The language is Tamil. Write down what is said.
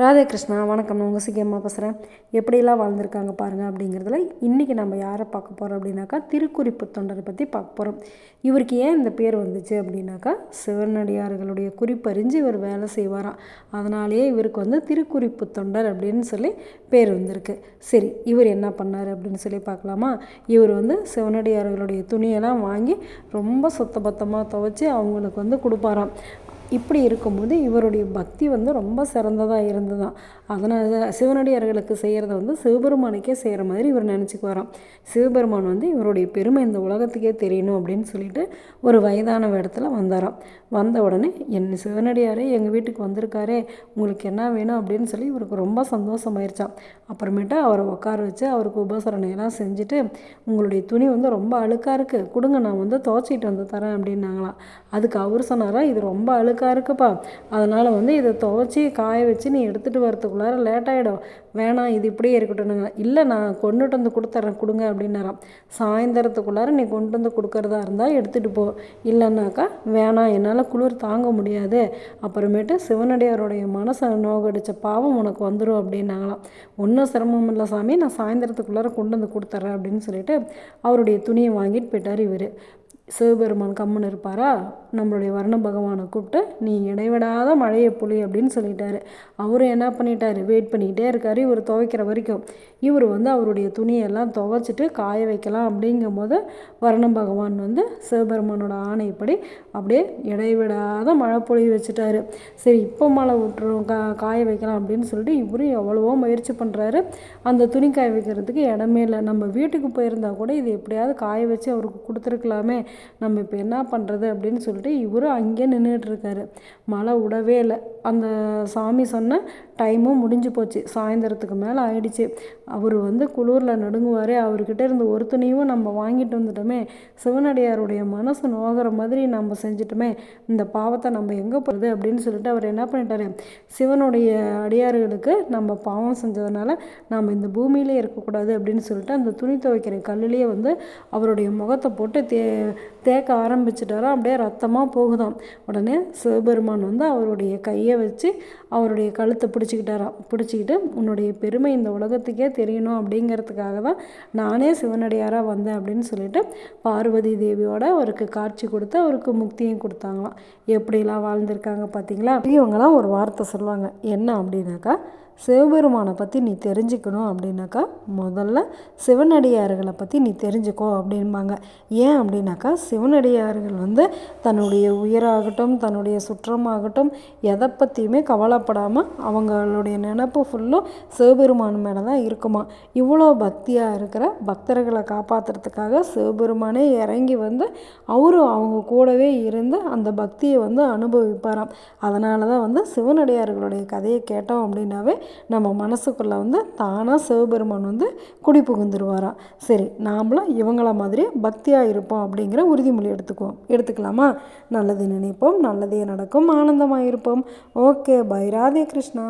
ராதே கிருஷ்ணா வணக்கம். நான் உங்கள் சிக்கியம்மா பேசுகிறேன் எப்படியெல்லாம் வாழ்ந்திருக்காங்க பாருங்கள் அப்படிங்கிறதுல இன்றைக்கி நம்ம யாரை பார்க்க போகிறோம் அப்படின்னாக்கா திருக்குறிப்பு தொண்டரை பற்றி பார்க்க போகிறோம் இவருக்கு ஏன் இந்த பேர் வந்துச்சு அப்படின்னாக்கா சிவனடியார்களுடைய குறிப்பறிஞ்சு இவர் வேலை செய்வாராம். அதனாலேயே இவருக்கு வந்து திருக்குறிப்பு தொண்டர் அப்படின்னு சொல்லி பேர் வந்திருக்கு. சரி இவர் என்ன பண்ணார் அப்படின்னு சொல்லி பார்க்கலாமா? இவர் வந்து சிவனடியார்களுடைய துணியெல்லாம் வாங்கி ரொம்ப சுத்தபத்தமாக துவைச்சி அவங்களுக்கு வந்து கொடுப்பாராம். இப்படி இருக்கும்போது இவருடைய பக்தி வந்து ரொம்ப சிறந்ததாக இருந்ததான் அதனால் சிவனடியார்களுக்கு செய்கிறத வந்து சிவபெருமானுக்கே செய்கிற மாதிரி இவர் நினச்சிக்குவாராம். சிவபெருமான் வந்து இவருடைய பெருமை இந்த உலகத்துக்கே தெரியணும் அப்படின்னு சொல்லிட்டு ஒரு வயதான இடத்துல வந்தாராம். வந்த உடனே என் சிவனடியாரே எங்கள் வீட்டுக்கு வந்திருக்காரே உங்களுக்கு என்ன வேணும்? அப்படின்னு சொல்லி இவருக்கு ரொம்ப சந்தோஷமாயிருச்சான் அப்புறமேட்டு அவரை உட்கார வச்சு அவருக்கு உபசரணையெல்லாம் செஞ்சுட்டு உங்களுடைய துணி வந்து ரொம்ப அழுக்காக இருக்குது கொடுங்க நான் வந்து துவச்சிட்டு வந்து தரேன் அப்படின்னாங்களாம். அதுக்கு அவர் சொன்னாரா இது ரொம்ப அழுக்காக இருக்குப்பா. அதனால் வந்து இதை துவச்சி காய வச்சு நீ எடுத்துகிட்டு வரத்துக்குள்ளார லேட் ஆகிடும் வேணாம் இது இப்படியே இருக்கட்டும்னுங்க. இல்லை நான் கொண்டுட்டு வந்து கொடுத்துட்றேன் கொடுங்க அப்படின்னாராம். சாயந்தரத்துக்குள்ளார நீ கொண்டு வந்து கொடுக்குறதா இருந்தால் எடுத்துகிட்டு போ. இல்லைன்னாக்கா வேணாம் என்னால் குளிர் தாங்க முடியாது. அப்புறமேட்டு சிவனடியாருடைய மனசை நோகடித்த பாவம் உனக்கு வந்துடும் அப்படின்னாங்களாம். ஒன்றும் சிரமம் இல்லை சாமி. நான் சாயந்தரத்துக்குள்ளார கொண்டு வந்து கொடுத்துட்றேன் அப்படின்னு சொல்லிட்டு அவருடைய துணியை வாங்கிட்டு போயிட்டார் இவர். சிவபெருமான் கம்முன்னு இருப்பாரா? நம்மளுடைய வர்ண பகவானை கூப்பிட்டு நீ இடைவிடாத மழையை புலி அப்படின்னு சொல்லிட்டாரு. அவரும் என்ன பண்ணிட்டாரு? வெயிட் பண்ணிக்கிட்டே இருக்காரு. இவர் துவைக்கிற வரைக்கும். இவர் வந்து அவருடைய துணியெல்லாம் துவைச்சிட்டு காய வைக்கலாம் அப்படிங்கும்போது வர்ண பகவான் வந்து சிவபெருமானோட ஆணைப்படி அப்படியே இடைவிடாத மழை பொழிய வச்சுட்டாரு. சரி இப்போ மழை விட்டுரும் கா காய வைக்கலாம் அப்படின்னு சொல்லிட்டு இவரும் எவ்வளவோ முயற்சி பண்ணுறாரு அந்த துணி காய வைக்கிறதுக்கு இடமே இல்லை. நம்ம வீட்டுக்கு போயிருந்தா கூட இது எப்படியாவது காய வச்சு அவருக்கு கொடுத்துருக்கலாமே. நம்ம இப்போ என்ன பண்ணுறது அப்படின்னு சொல்லிட்டு இவரும் அங்கேயே நின்றுட்டுருக்காரு மழை விடவே இல்லை. அந்த சாமி சொன்ன டைமும் முடிஞ்சு போச்சு. சாயந்தரத்துக்கு மேலே ஆயிடுச்சு. அவர் வந்து குளிரில் நடுங்குவார். அவர்கிட்ட இருந்து ஒரு துணியும் நம்ம வாங்கிட்டு வந்துட்டோமே. சிவனடியாருடைய மனசு நோகிற மாதிரி நம்ம செஞ்சிட்டோமே. இந்த பாவத்தை நம்ம எங்கே போகிறது அப்படின்னு சொல்லிட்டு அவர் என்ன பண்ணிட்டாரு? சிவனுடைய அடியார்களுக்கு நம்ம பாவம் செஞ்சதுனால நம்ம இந்த பூமியிலே இருக்கக்கூடாது அப்படின்னு சொல்லிட்டு அந்த துணி துவைக்கிற கல்லுலேயே வந்து அவருடைய முகத்தை போட்டு தே தேக்க ஆரம்பிச்சிட்டாரோ அப்படியே ரத்தமாக போகுதாம். உடனே சிவபெருமான் வந்து அவருடைய கையை வச்சு அவருடைய கழுத்தை பிடிச்சிக்கிட்டாராம். பிடிச்சிக்கிட்டு உன்னுடைய பெருமை இந்த உலகத்துக்கே தெரியணும் அப்படிங்கிறதுக்காக தான் நானே சிவனடியாராக வந்தேன் அப்படின்னு சொல்லிட்டு பார்வதி தேவியோட அவருக்கு காட்சி கொடுத்து அவருக்கு முக்தியும் கொடுத்தாங்களாம். எப்படிலாம் வாழ்ந்திருக்காங்க பார்த்தீங்களா? இவங்கெல்லாம் ஒரு வார்த்தை சொல்லுவாங்க. என்ன அப்படின்னாக்கா சிவபெருமானை பற்றி நீ தெரிஞ்சுக்கணும் அப்படின்னாக்கா முதல்ல சிவனடியார்களை பற்றி நீ தெரிஞ்சுக்கோ அப்படின்பாங்க ஏன் அப்படின்னாக்கா சிவனடியார்கள் வந்து தன்னுடைய உயிராகட்டும் தன்னுடைய சுற்றமாகட்டும் எதை பற்றியுமே கவலைப்படாமல் அவங்களுடைய நினப்பு ஃபுல்லும் சிவபெருமான் மேலே தான் இருக்குமா? இவ்வளோ பக்தியாக இருக்கிற பக்தர்களை காப்பாற்றுறதுக்காக சிவபெருமானே இறங்கி வந்து அவரும் அவங்க கூடவே இருந்து அந்த பக்தியை வந்து அனுபவிப்பாராம். அதனால தான் வந்து சிவனடியார்களுடைய கதையை கேட்டோம் அப்படின்னாவே நம்ம மனசுக்குள்ளே வந்து தானாக சிவபெருமான் வந்து குடி புகுந்துருவாராம். சரி நாமளும் இவங்கள மாதிரி பக்தியாக இருப்போம் அப்படிங்கிற உறுதிமொழி எடுத்துக்குவோம் எடுத்துக்கலாமா? நல்லது நினைப்போம் நல்லதே நடக்கும் ஆனந்தமாக இருப்போம் ஓகே பை ராதே கிருஷ்ணா.